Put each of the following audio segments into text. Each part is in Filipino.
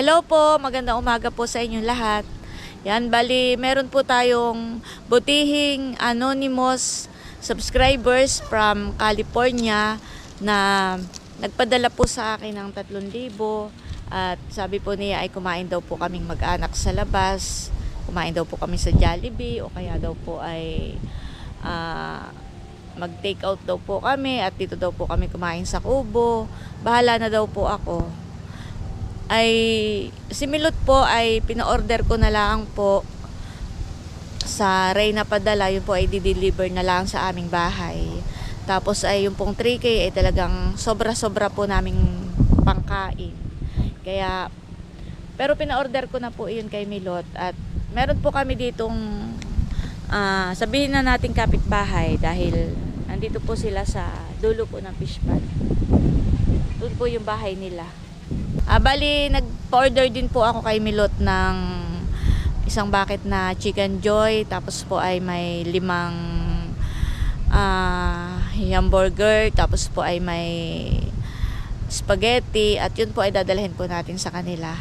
Hello po, magandang umaga po sa inyong lahat. Yan, bali, meron po tayong butihing anonymous subscribers from California na nagpadala po sa akin ng 3,000 at sabi po niya ay kumain daw po kaming mag-anak sa labas, kumain daw po kami sa Jollibee o kaya daw po ay ah, mag-take out daw po kami at dito daw po kami kumain sa Kubo. Bahala na daw po ako ay si Milot po ay pina-order ko na lang po sa Reyna Padala, yun po ay di-deliver na lang sa aming bahay. Tapos ay yung pong 3K ay talagang sobra-sobra po naming pangkain. Kaya, pero pina-order ko na po yun kay Milot at meron po kami ditong ah, sabihin na nating kapitbahay dahil nandito po sila sa dulo po ng fish pond. Doon po yung bahay nila. Ah, bali, nag-order din po ako kay Milot ng isang bucket na chicken joy. Tapos po ay may limang ah, hamburger. Tapos po ay may spaghetti. At yun po ay dadalhin po natin sa kanila.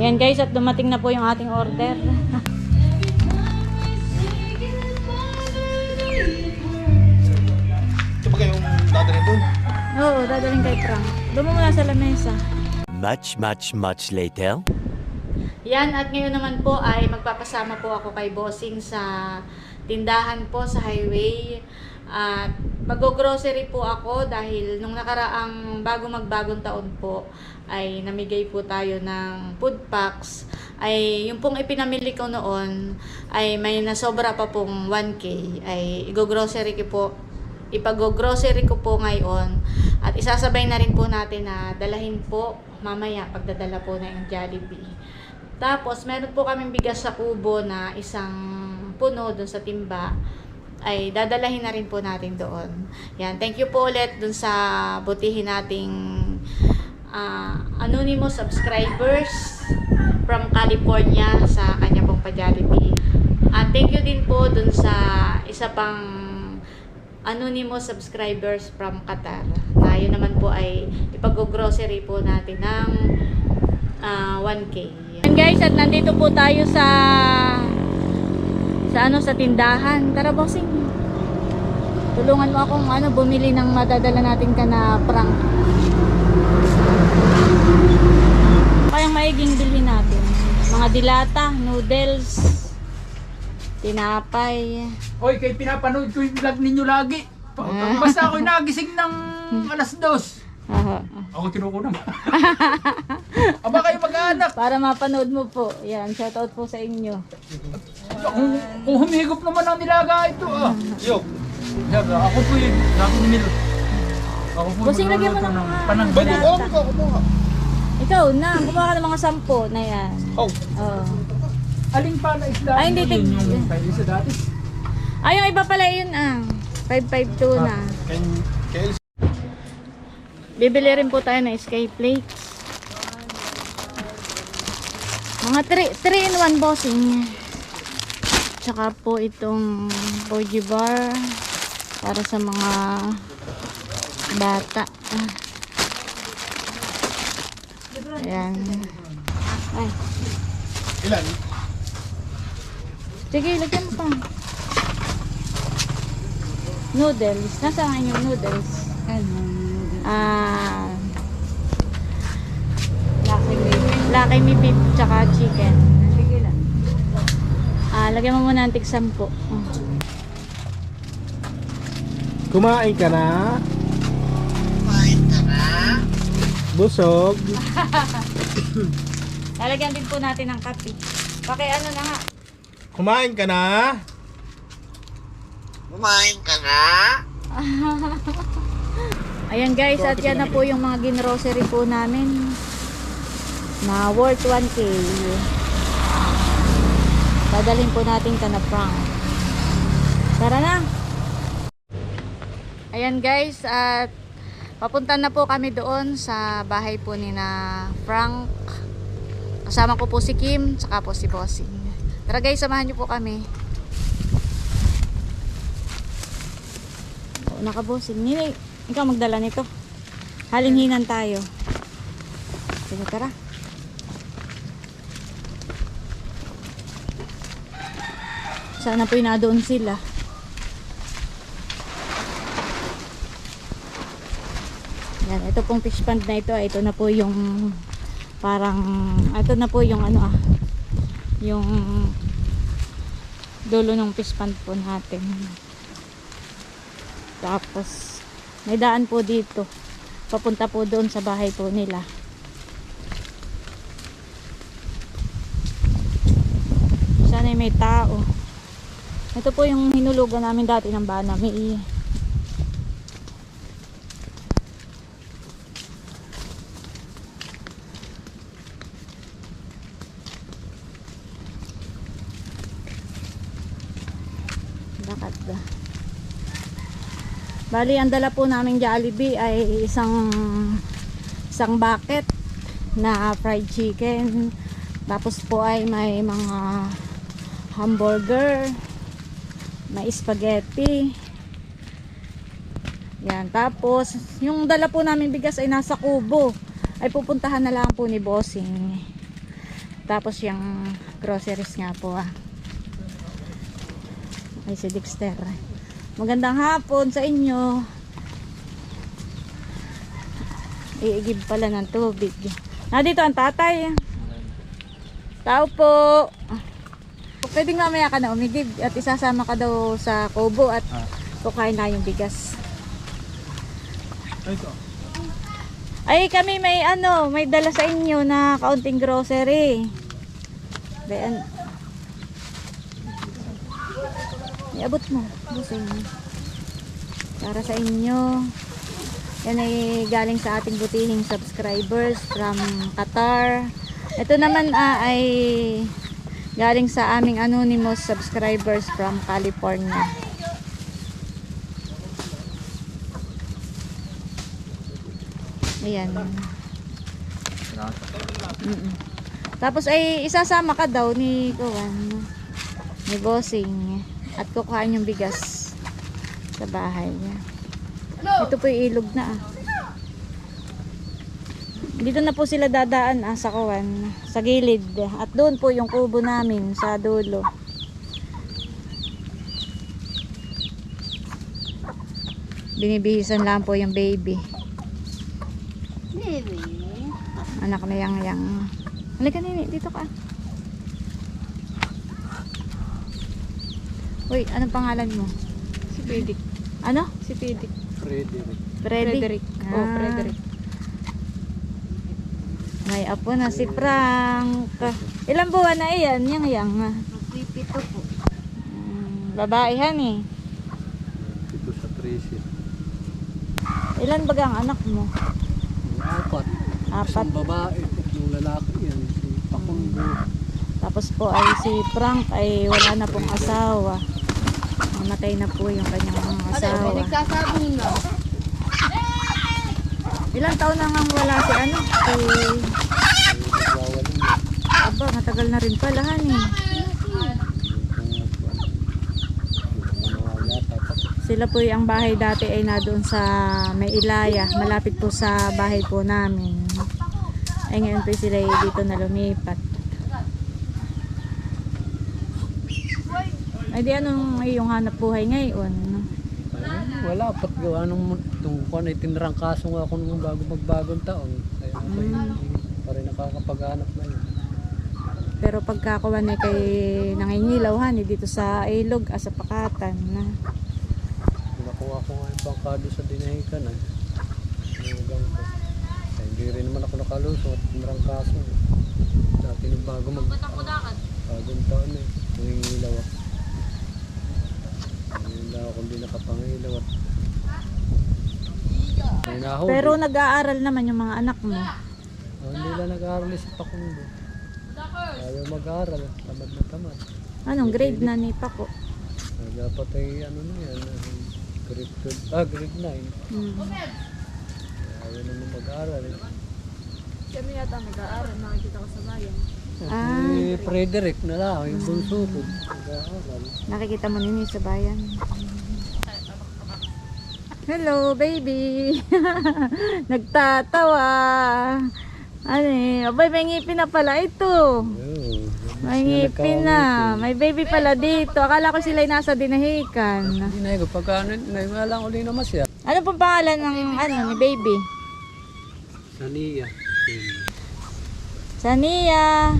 Ayan guys, at dumating na po yung ating order. Ito ba kayong dadalhin doon? Oo, dadalhin kay Frank. Doon mo muna sa lamesa. Much, much, much later. Yan, at ngayon naman po ay magpapasama po ako kay Bossing sa tindahan po sa highway. At mag-grocery po ako dahil nung nakaraang bago magbagong taon po ay namigay po tayo ng food packs. Ay yung pong ipinamili ko noon ay may nasobra pa pong 1K. Ay i-grocery ko po ipag-grocery ko po ngayon at isasabay na rin po natin na dalahin po mamaya pagdadala po na yung Jollibee. Tapos, meron po kaming bigas sa kubo na isang puno doon sa timba ay dadalahin na rin po natin doon. Yan, thank you po ulit doon sa butihin nating ah, anonymous subscribers from California sa kanya pong pa-Jollibee. At thank you din po doon sa isa pang anonymous subscribers from Qatar. Yun naman po ay ipag-grocery po natin ng ah, 1K. And guys, at nandito po tayo sa sa ano sa tindahan. Tara bossing. Tulungan mo akong ano bumili ng madadala natin ka na prank. Kayang maiging bilhin natin. Mga dilata, noodles, tinapay. Oy, kay pinapanood ko yung vlog ninyo lagi. Basta ako'y nagising ng alas dos. Aha. Ako tinukunang. Aba kayo mag-anak. Para mapanood mo po. Yan, shoutout po sa inyo. Kung, kung humigop naman ang nilaga ito ah. Yo, Yaga, ako po yun. Sabi ni Milo. Ako po Busing, lagyan mo ng mga- panang ba't ikaw ako ikaw kumuha? Ikaw na, gumawa ka ng mga sampo na yan. Oh, Oo. Aling pa na isda. Ay, hindi, yun, yung kayo sa dati. Ay, yung iba pala yun ah. 552 na. kay, kay Elsie. Bibili rin po tayo ng escape plates. Mga 3 in 1 bossing. Tsaka po itong Boji bar para sa mga bata. Ah. Ayan. Ay. Ilan? Sige, lagyan mo pa. Noodles. Nasaan yung noodles? Ah. Laki me Laki me beef tsaka chicken. Sige lang. Ah, lagyan mo muna ng tig 10. Oh. Kumain ka na? Kumain ka na? Busog? Lalagyan din po natin ng kape. Paki ano na nga. Kumain ka na? Ayan guys, at yan na po yung mga ginrocery po namin. Na worth 1K. Dadalhin po natin ka na Frank. Tara na! Ayan guys, at papunta na po kami doon sa bahay po ni na Frank. Kasama ko po si Kim, saka po si Bossing. Tara guys, samahan nyo po kami. Oh, nakabosing. Nini, ikaw magdala nito. Halinhinan tayo. Sige, tara. Sana po doon sila. Yan, ito pong fish pond na ito, ah, ito na po yung parang, ito na po yung ano ah, yung dulo ng fish po natin. Tapos, may daan po dito. Papunta po doon sa bahay po nila. Sana may tao. Ito po yung hinulugan namin dati ng bana. May Bakit ba? Bali, ang dala po namin Jollibee ay isang isang bucket na fried chicken. Tapos po ay may mga hamburger, may spaghetti. Yan. Tapos, yung dala po namin bigas ay nasa kubo. Ay pupuntahan na lang po ni Bossing. Tapos yung groceries nga po ah. Ay si Dexter. Magandang hapon sa inyo. Iigib pala ng tubig. Nandito ang tatay. Tao po. Pwede nga mamaya ka na umigib at isasama ka daw sa kubo at kukain na yung bigas. Ay kami may ano, may dala sa inyo na kaunting grocery. Bayan. Iabot mo, busing. Para sa inyo. Yan ay galing sa ating butihing subscribers from Qatar. Ito naman ah, ay galing sa aming anonymous subscribers from California. Ayan. Mm-mm. Tapos ay isasama ka daw ni Kuwan, ni Bossing at kukuhain yung bigas sa bahay niya. Ito po yung ilog na ah. Dito na po sila dadaan ah, sa Kuwan, sa gilid. At doon po yung kubo namin sa dulo. Binibihisan lang po yung baby. Anak na yang yang. Halika nini, dito ka. Uy, anong pangalan mo? Si Pedic. Ano? Si Pedic. Frederick. Freddy? Frederick. Oh, Ah. Frederick. May apo na si Frank. Ilang buwan na iyan? Yang yang. Magpipito po. Hmm, babae han eh. Ito sa Tracy. Ilan baga ang anak mo? Apat. Apat. babae. Yung lalaki yan. Si Pakundo. Tapos po ay si Frank ay wala na pong asawa. Mamatay na po yung kanyang asawa. Nagsasabong na. Ilang taon na nga wala si ano? Si... Aba, matagal na rin pala han eh. Sila po yung bahay dati ay na doon sa may ilaya, malapit po sa bahay po namin. Ay ngayon po sila dito na lumipat. Ay di anong iyong hanap buhay ngayon? Wala, pat gawa nung itong kung ano, itinrang kaso nga ako nung bago magbagong taon. Kaya ako Mm. hindi pa rin nakakapag-hanap na yun. Pero pagkakuha na kay nangingilaw han eh, dito sa ilog, ah, sa pakatan na. Nakuha ko nga yung bangkado sa dinahikan. Eh. Hanggang ko. Kaya hindi rin naman ako nakalusot. Itinrang kaso. Dati nung bago mag... Bagong taon eh. Nangingilaw ako. Ako hindi nakapangilaw at... May nahuli. Pero nag-aaral naman yung mga anak mo. Oh, hindi lang nag-aaral si Pakundo. Ayaw mag-aaral. Tamad na tamad. Anong grade na ni Paco? Ah, dapat ay ano na yan. ah, Grade 12. Ah, grade 9. Hmm. Ayaw naman mag-aaral. Kami yata nag-aaral. Nakikita ko sa bayan. Ah. Si Frederick na lang. Yung bunso ko. Nakikita mo nini sa bayan. Hello, baby. Nagtatawa. Ano eh, abay may ngipin na pala ito. May ngipin na. May baby pala dito. Akala ko sila'y nasa dinahikan. Hindi na ikaw, pagka ano, naimalang uli naman siya. Ano pong pangalan ng ano ni baby? Saniya. Sania.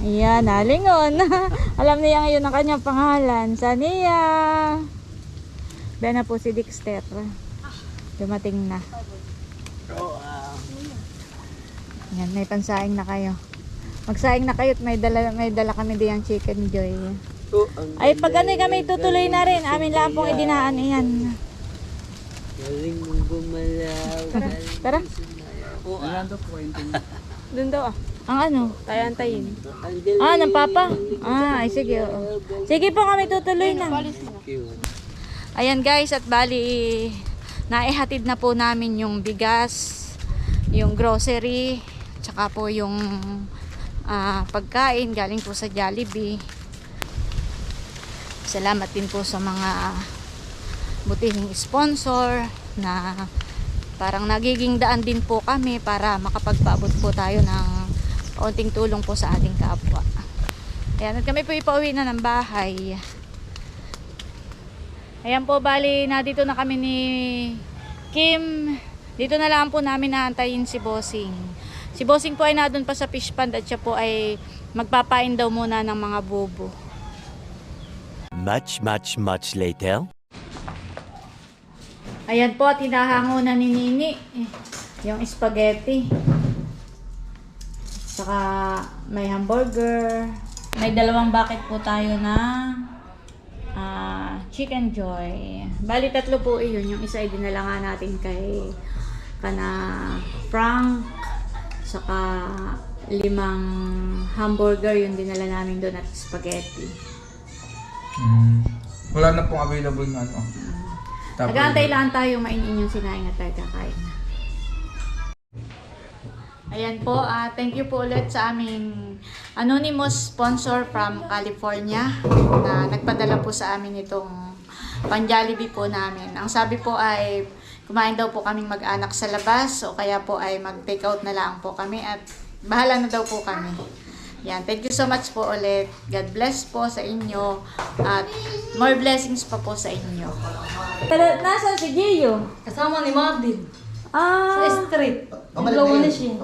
Ayan, nalingon. Alam niya ngayon ang kanyang pangalan. Sania. Ba na po si Dexter. Dumating na. Yan, may pansaing na kayo. Magsaing na kayo at may dala, may dala kami diyang chicken joy. Ay, pag ano kami tutuloy na rin. Amin lang pong idinaan iyan. Galing mong gumalaw. Tara. Po kayo Doon daw ah. Ang ano? Tayo antayin. Ah, ng papa? Ah, ay sige. Oo. Sige po kami tutuloy na. Ayan guys, at bali naihatid na po namin yung bigas, yung grocery, tsaka po yung ah, pagkain galing po sa Jollibee. Salamat din po sa mga butihing sponsor na parang nagiging daan din po kami para makapagpaabot po tayo ng kaunting tulong po sa ating kapwa. Ayan, at kami po ipauwi na ng bahay. Ayan po, bali, na dito na kami ni Kim. Dito na lang po namin naantayin si Bossing. Si Bossing po ay nadun pa sa fish pond at siya po ay magpapain daw muna ng mga bobo. Much, much, much later. Ayan po, at hinahango na ni Nini eh, yung spaghetti. Saka may hamburger. May dalawang bucket po tayo na ah, chicken joy. Bali tatlo po iyon. Yung isa ay dinala nga natin kay kana Frank. Saka limang hamburger yung dinala namin doon at spaghetti. Mm. Wala na pong available na ano. Nag-aantay lang tayo mainin yung sinaing at tayo kakain na. Ayan po, ah thank you po ulit sa aming anonymous sponsor from California na nagpadala po sa amin itong pang-Jollibee po namin. Ang sabi po ay kumain daw po kaming mag-anak sa labas o kaya po ay mag-take out na lang po kami at bahala na daw po kami. Yan, thank you so much po ulit. God bless po sa inyo at more blessings pa po sa inyo. Nasaan si Gio? Kasama ni Martin. Ah, Sa street. Naglawa na siya.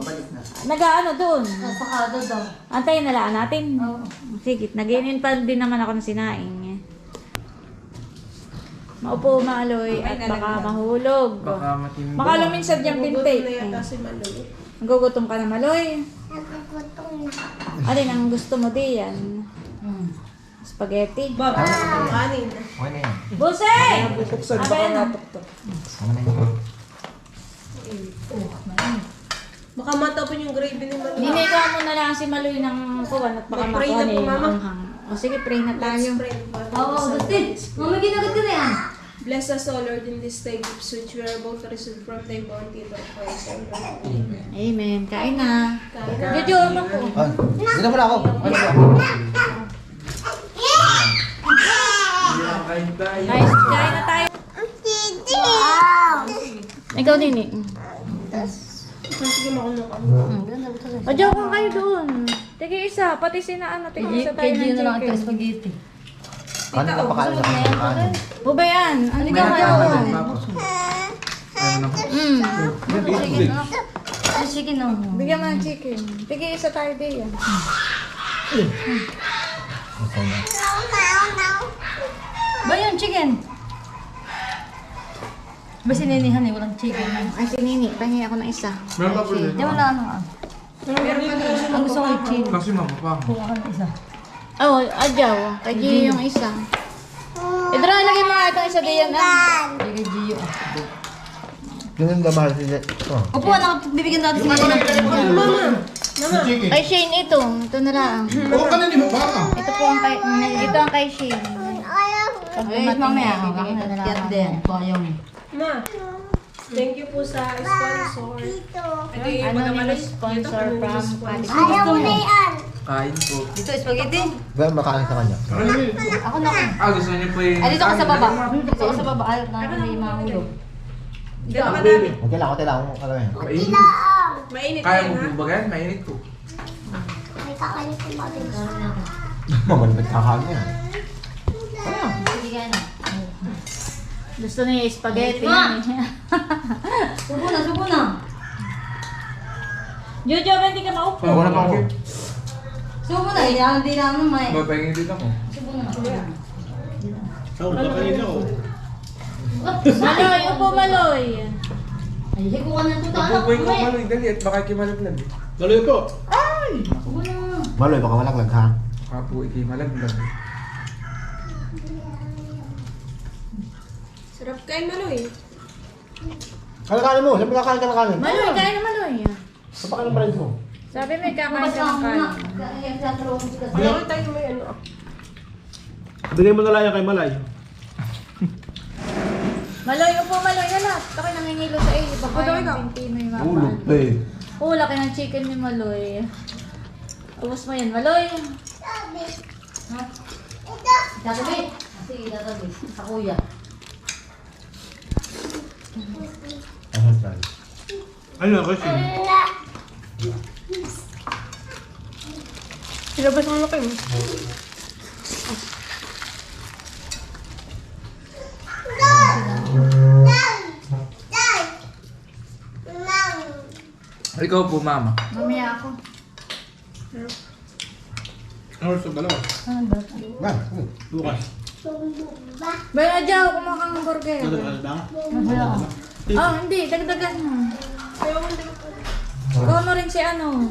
nag-ano doon? Nasa kada daw. Antayin na lang natin. Oo. Sige, naginin pa din naman ako ng sinaing. Maupo, maaloy, at baka mahulog. Baka matindi. Baka luminsad yung pinti. Nagugutom ka na, Maloy. Alin ang gusto mo diyan? Spaghetti. Buse! Buksan, Abay baka na. Natuktok. Baka matapon yung gravy ni Maloy. Ninikaw mo na lang si Maloy ng kuwan at baka Mag-pray makuha na niya po, yung Mama. anghang. O sige, pray na tayo. Oo, Dustin. Mama, ginagat ka na yan. Bless us, O Lord, in this day gifts which we are about to receive from thy bounty, Lord Christ. Amen. Amen. Kain na. Jojo, ano po? Dito mo na ako. Kain tayo. Guys, kain na tayo. Ikaw, Nini. Sige, makulong ka. O, joke lang kayo doon. Tige isa, pati sina ano, tige isa tayo ng Gio na lang ito chicken. spaghetti. Ano ka pakain sa kanin? O ba yan? Ano ka kayo? na ako. Meron ako. Mm. Ay, sige na. Bigyan mo ng chicken. Tige isa tayo diyan. Ba yung chicken? Ba sininihan eh, walang chicken. Ay, si Nini, pahingi ako ng isa. Meron pa po Di na ano ah. Ang gusto ko yung chicken. Kasi mama pa. Kuha ka ng isa. Oh, adyaw. Kay Gio yung isa. Idra, lagay mo nga itong isa diyan. Ah. Sige, Gio. Ganun ba mahal sila? Oh. Opo, anak, bibigyan natin si Mama. Yung chicken. Kay Shane ito. Ito na lang. Oo, kanin mo pa. Ito po ang kay, ito ang kay Shane. Pag Ay, dumating mamaya. na, lang. Yan din. Bayong. Ma, thank you po sa sponsor. Ito yung Anonymous sponsor from Alex. Kain po. Dito, spaghetti. Ba makain sa kanya? Ako na ako. Ah, gusto niyo po yung... Ay, dito ka sa baba. Dito ka sa baba. Ay, na hindi mahulog. Dito ka dami. Okay lang, okay lang. Ano yan? Kainin. Mainit Kaya yan, mo ha? po ba yan? Mainit po. Mamalapit kakain yan. Sige ka na. Gusto niya yung spaghetti. Ma! Subo na, subo na. Jojo, hindi ka maupo. Wala pa ako. Subo na, hindi na, naman eh. Mapahingin din ako. Subo na. Maloy, upo Maloy. Ay, higo ka na ito. Nabubuhay ko maloy, dali at baka kimalaglag. Daloy po. Subo na. Maloy, baka malaglag ha. Baka po ikimalaglag. Sarap kain Maloy. Kaya kanin mo, siyempre kakain ka ng kanin. Maloy, kain na Maloy. Kapakain ng parin mo. Sabi may kakain ka ka ng kanin. Maloy tayo may ano. Bigay mo na lang yan kay Malay. Maloy, upo Maloy na lahat. Ako nangingilo sa iyo. Baka daw yung ikaw. Pintino yung Ulog mapa. pa eh. Oo, laki ng chicken ni Maloy. Ubus mo yan, Maloy. Tatabi. Sige, tatabi. Sa kuya. Ano tayo? Ano kasi? Silabas mo na kayo. Ikaw po, mama. Mamaya ako. Ano sa dalawa? Ano ba? Yan. Bukas. Baya dyan, kumakang burger. Ano na? Oh, hindi. Dagdagan mo. Kuha mo rin si ano.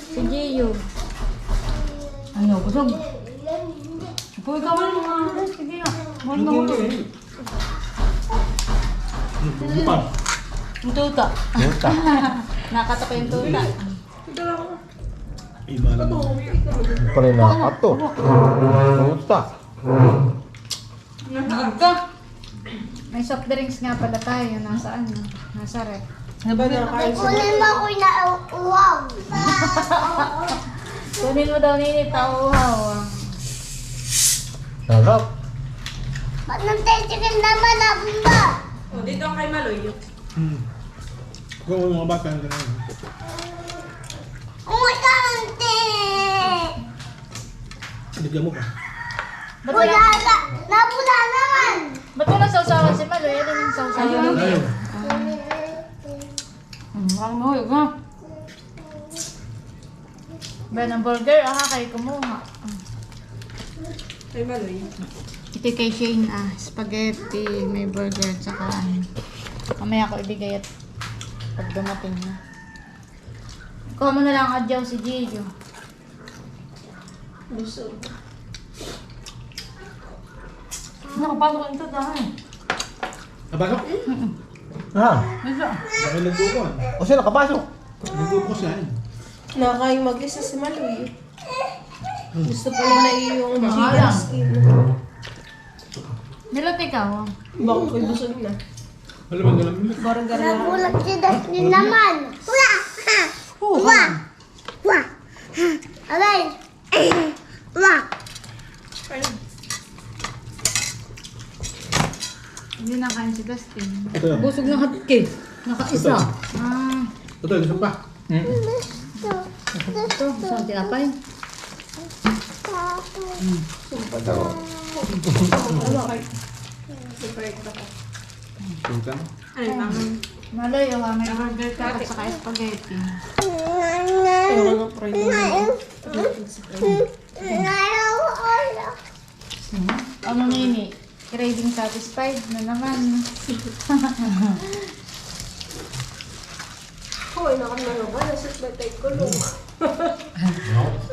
Si Gio. Ano, busog. Upo ikaw man mga. Sige na. Mahal ka muna. Bukas. Yung tuta. Puta. Nakatapa yung tuta. Iba lang. Hindi pa rin nakakato. Puta. Ka. May soft drinks nga pala tayo. Nasa ano? Nasa rep. Kunin mo ko na uwaw. Kunin mo daw nini tauhaw. Sarap. Ba't nang chicken naman ako ba? Oh, dito kay Maloy. Hmm. Kung mga bata ang ganun. Umutante. Bigyan mo pa. Ba't Wala na. Nabula naman. Ba't wala sausawan si Maloy? Ano yung sausawan? Ayun. Mahal mo, huwag na. Ba ng burger? Ah, kay kumuha. Kay Maloy. Ito kay Shane ah, spaghetti, may burger, tsaka ano. Mamaya ko ibigay at pag dumating na. Kuha mo na lang adyaw si Gio. Busog. Nakapasok tuta ha. Napasok? Ha? Baka nagbukas. O siya nakapasok. Nagbukas yan. Nakakain mag-isa si Maloy. Gusto pa nila yung chicken skin. Nilot ikaw. Baka ko'y busog na. Alam mo, alam mo. Burger na. Nabulat si Dustin naman. Wala. Ha. Wala. Wala. Alay. Wala. Hindi nakain si Dustin. Ito. Busog ng hapke. Nakaisa. Ah, Ito, gusto pa. Ito, saan tinapay? Sultan. Ano lang? Maloy, oh, may burger ka at saka spaghetti. Ayoko ng fried na. Ano nini? Craving satisfied na naman. Hoy, nakamalo ka. Nasa batay ko lang.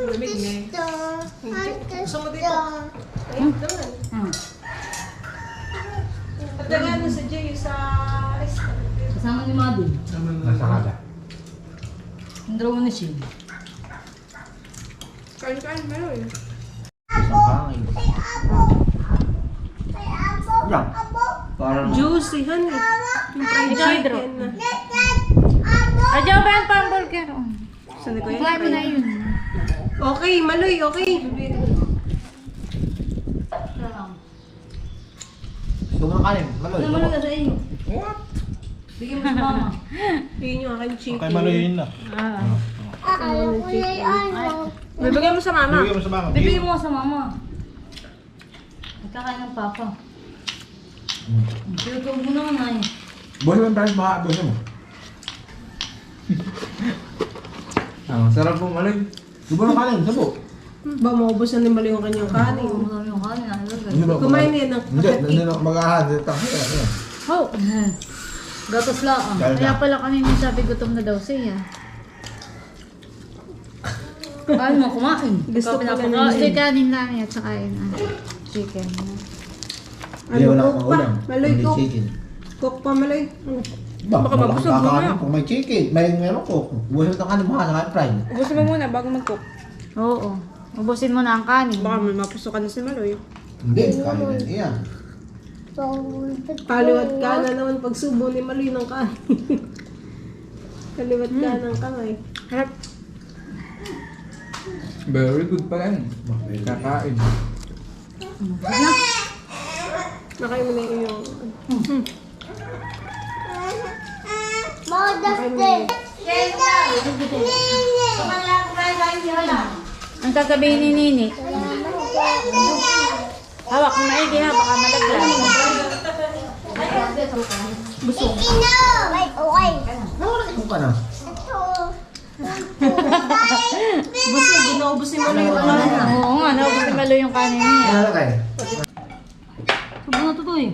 Lamig na eh. Gusto mo dito? Ay, naman. Na sa Jay sa restaurant. Kasama ni Madi. Nasa kada. Ang draw ni Shin. Kain-kain, Maloy. Isang hangin. Yan. Parang Juicy, honey. Yung fried chicken na. Adyaw ba yung pang-burger? Oh. Saan ko Try mo na yun. Okay, Maloy, okay. gusto mo ng kanin. Maloy. Ano mo lang sa inyo? Bigyan mo sa mama. Yun yung aking chicken. Kay Maloy yun na. Alam ko na yung ano. Bibigay mo sa mama. Bigyan mo sa mama. Bibigyan mo sa mama. Nagkakain ng papa. Pinutulog mo naman ay. Buhay mo ang price baka buhay mo. Ah, sarap po malig. Di ba na kanin? Sabo. Ba, maubos na ni Mali yung kanyang kanin. Yung kanin. Hindi ba? Kumain na yan ng Hindi, hindi na mag-ahad. Ano yan? Oh. Gatos lang. ah. Kaya pala kanina sabi gutom na daw siya. Kain mo, kumain. Gusto ko na pinapakain. Kasi kanin lang at saka yun, ah, chicken. Hindi, wala cook akong pa? ulam. Maloy cook. chicken. Cook pa, Maloy. Ano? Ba, Baka wala mabusog mamaya. kakanin kung may chicken. May meron ko. Buhay mo ang kanin mga saka fried. Gusto mo muna bago mag-cook. Oo. Ubusin mo na ang kanin. Baka may mapusukan na si Maloy. Hindi, kanin din iyan. Kaliwat ka na naman pagsubo ni Maloy ng kanin. Kaliwat ka ng kamay. Harap. Very good pala yun. Kakain. Nakain mo na yung... Mother's Day. Ang sasabihin ni Nini. Hawak mo maigi ha, baka malaglag. Inom. Ay, okay. Ano ka na? Busog, ginuubos ni yung kanin. Oo nga, naubos ni Malo yung kanin niya. Ano kay? Sabi na to eh.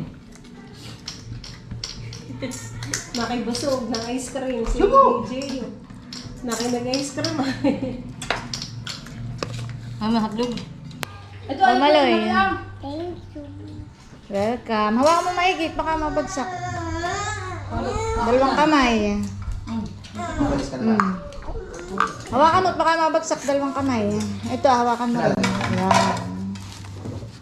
Nakibusog ng ice cream si DJ. Naki nag-ice cream. Ay, may hatlog. Oh, Maloy. Thank you. Welcome. Hawakan mo maigi, baka mabagsak. Dalawang kamay. Ka na? Mm. Hawakan mo baka mabagsak dalawang kamay. Ito, hawakan mo. Yan.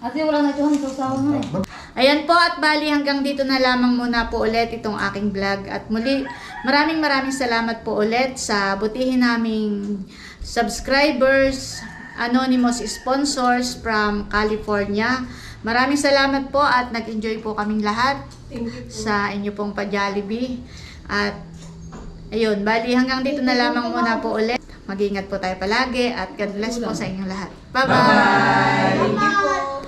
Ate, wala na ito. Ang sasawa mo eh. Ayan po at bali hanggang dito na lamang muna po ulit itong aking vlog. At muli, maraming maraming salamat po ulit sa butihin naming subscribers, anonymous sponsors from California. Maraming salamat po at nag-enjoy po kaming lahat sa inyo pong pa-Jollibee. At ayun, bali hanggang dito na lamang muna po ulit. Mag-ingat po tayo palagi at God bless po sa inyong lahat. Bye-bye! Bye.